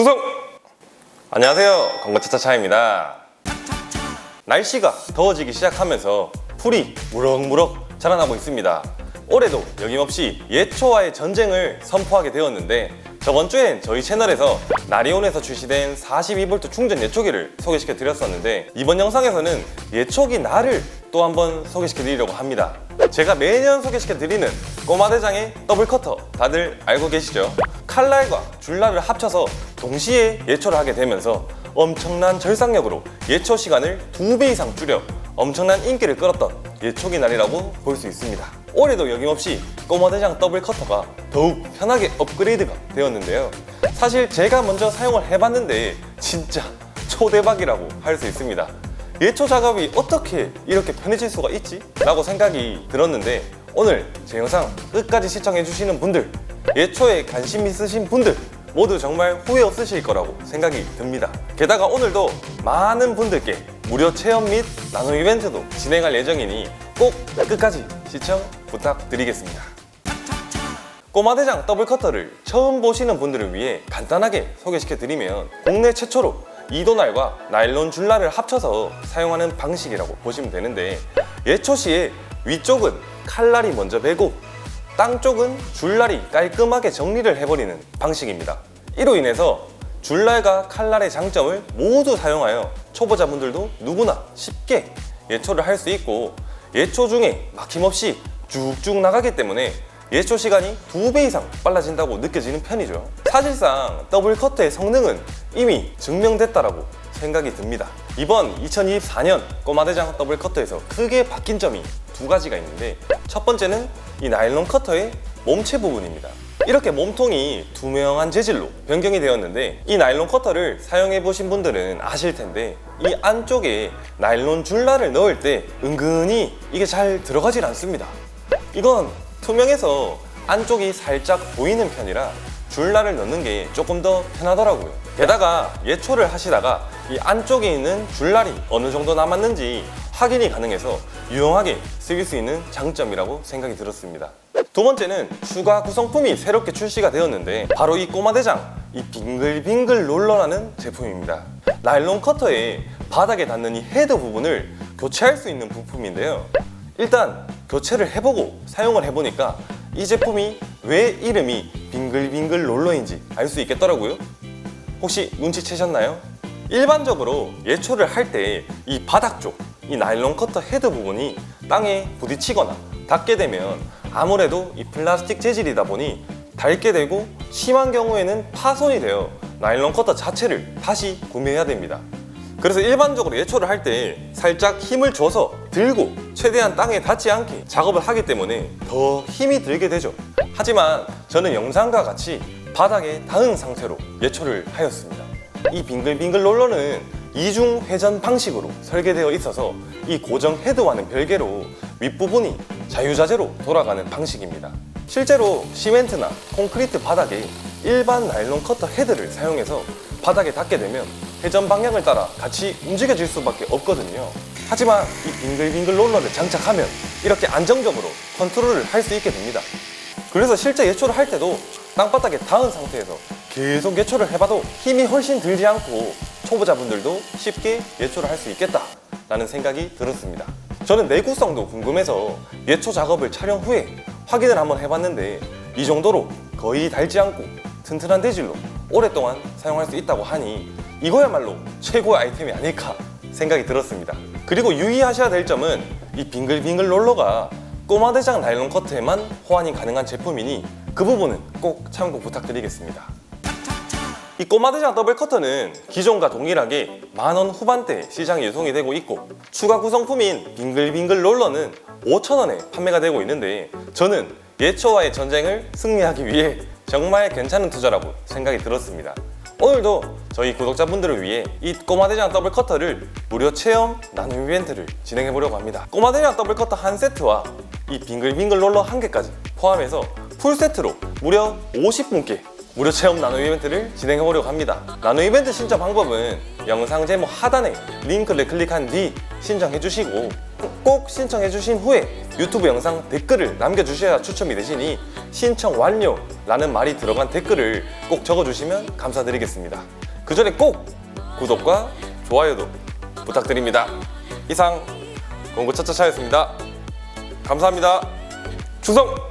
충성! 안녕하세요. 건강차차차입니다. 날씨가 더워지기 시작하면서 풀이 무럭무럭 자라나고 있습니다. 올해도 여김없이 예초와의 전쟁을 선포하게 되었는데 저번 주엔 저희 채널에서 나리온에서 출시된 42V 충전 예초기를 소개시켜 드렸었는데 이번 영상에서는 예초기 나를 또 한번 소개시켜 드리려고 합니다. 제가 매년 소개시켜 드리는 꼬마 대장의 더블 커터 다들 알고 계시죠? 칼날과 줄날을 합쳐서 동시에 예초를 하게 되면서 엄청난 절상력으로 예초 시간을 두 배 이상 줄여 엄청난 인기를 끌었던 예초기 날이라고 볼 수 있습니다. 올해도 여김없이 꼬마대장 더블 커터가 더욱 편하게 업그레이드가 되었는데요. 사실 제가 먼저 사용을 해봤는데 진짜 초대박이라고 할 수 있습니다. 예초 작업이 어떻게 이렇게 편해질 수가 있지? 라고 생각이 들었는데 오늘 제 영상 끝까지 시청해 주시는 분들 예초에 관심 있으신 분들 모두 정말 후회 없으실 거라고 생각이 듭니다. 게다가 오늘도 많은 분들께 무료 체험 및 나눔 이벤트도 진행할 예정이니 꼭 끝까지 시청 부탁드리겠습니다. 꼬마대장 더블 커터를 처음 보시는 분들을 위해 간단하게 소개시켜 드리면 국내 최초로 이도날과 나일론 줄날을 합쳐서 사용하는 방식이라고 보시면 되는데 예초 시에 위쪽은 칼날이 먼저 베고 땅 쪽은 줄날이 깔끔하게 정리를 해버리는 방식입니다. 이로 인해서 줄날과 칼날의 장점을 모두 사용하여 초보자분들도 누구나 쉽게 예초를 할 수 있고 예초 중에 막힘없이 쭉쭉 나가기 때문에 예초 시간이 두 배 이상 빨라진다고 느껴지는 편이죠. 사실상 더블 커터의 성능은 이미 증명됐다라고 생각이 듭니다. 이번 2024년 꼬마대장 더블 커터에서 크게 바뀐 점이 두 가지가 있는데 첫 번째는 이 나일론 커터의 몸체 부분입니다. 이렇게 몸통이 투명한 재질로 변경이 되었는데 이 나일론 커터를 사용해 보신 분들은 아실 텐데 이 안쪽에 나일론 줄날을 넣을 때 은근히 이게 잘 들어가질 않습니다. 이건 투명해서 안쪽이 살짝 보이는 편이라 줄날을 넣는 게 조금 더 편하더라고요. 게다가 예초를 하시다가 이 안쪽에 있는 줄날이 어느 정도 남았는지 확인이 가능해서 유용하게 쓰일 수 있는 장점이라고 생각이 들었습니다. 두 번째는 추가 구성품이 새롭게 출시가 되었는데 바로 이 꼬마대장 이 빙글빙글 롤러라는 제품입니다. 나일론 커터에 바닥에 닿는 이 헤드 부분을 교체할 수 있는 부품인데요. 일단 교체를 해보고 사용을 해보니까 이 제품이 왜 이름이 빙글빙글 롤러인지 알 수 있겠더라고요. 혹시 눈치채셨나요? 일반적으로 예초를 할 때 이 바닥 쪽, 이 나일론 커터 헤드 부분이 땅에 부딪히거나 닿게 되면 아무래도 이 플라스틱 재질이다 보니 닳게 되고 심한 경우에는 파손이 되어 나일론 커터 자체를 다시 구매해야 됩니다. 그래서 일반적으로 예초를 할 때 살짝 힘을 줘서 들고 최대한 땅에 닿지 않게 작업을 하기 때문에 더 힘이 들게 되죠. 하지만 저는 영상과 같이 바닥에 닿은 상태로 예초를 하였습니다. 이 빙글빙글 롤러는 이중 회전 방식으로 설계되어 있어서 이 고정 헤드와는 별개로 윗부분이 자유자재로 돌아가는 방식입니다. 실제로 시멘트나 콘크리트 바닥에 일반 나일론 커터 헤드를 사용해서 바닥에 닿게 되면 회전 방향을 따라 같이 움직여질 수밖에 없거든요. 하지만 이 빙글빙글 롤러를 장착하면 이렇게 안정적으로 컨트롤을 할 수 있게 됩니다. 그래서 실제 예초를 할 때도 땅바닥에 닿은 상태에서 계속 예초를 해봐도 힘이 훨씬 들지 않고 초보자분들도 쉽게 예초를 할 수 있겠다라는 생각이 들었습니다. 저는 내구성도 궁금해서 예초 작업을 촬영 후에 확인을 한번 해봤는데 이 정도로 거의 닳지 않고 튼튼한 재질로 오랫동안 사용할 수 있다고 하니 이거야말로 최고의 아이템이 아닐까 생각이 들었습니다. 그리고 유의하셔야 될 점은 이 빙글빙글 롤러가 꼬마 대장 나일론 커트에만 호환이 가능한 제품이니 그 부분은 꼭 참고 부탁드리겠습니다. 이 꼬마대장 더블 커터는 기존과 동일하게 만 원 후반대 시장에 유통이 되고 있고 추가 구성품인 빙글빙글 롤러는 5,000원에 판매가 되고 있는데 저는 예초와의 전쟁을 승리하기 위해 정말 괜찮은 투자라고 생각이 들었습니다. 오늘도 저희 구독자분들을 위해 이 꼬마대장 더블 커터를 무료 체험 나눔 이벤트를 진행해 보려고 합니다. 꼬마대장 더블 커터 한 세트와 이 빙글빙글 롤러 한 개까지 포함해서 풀 세트로 무려 50분께 무료 체험 나노 이벤트를 진행해 보려고 합니다. 나노 이벤트 신청 방법은 영상 제목 하단에 링크를 클릭한 뒤 신청해 주시고 꼭 신청해 주신 후에 유튜브 영상 댓글을 남겨 주셔야 추첨이 되시니 신청 완료라는 말이 들어간 댓글을 꼭 적어 주시면 감사드리겠습니다. 그 전에 꼭 구독과 좋아요도 부탁드립니다. 이상 공구 차차차였습니다. 감사합니다. 충성!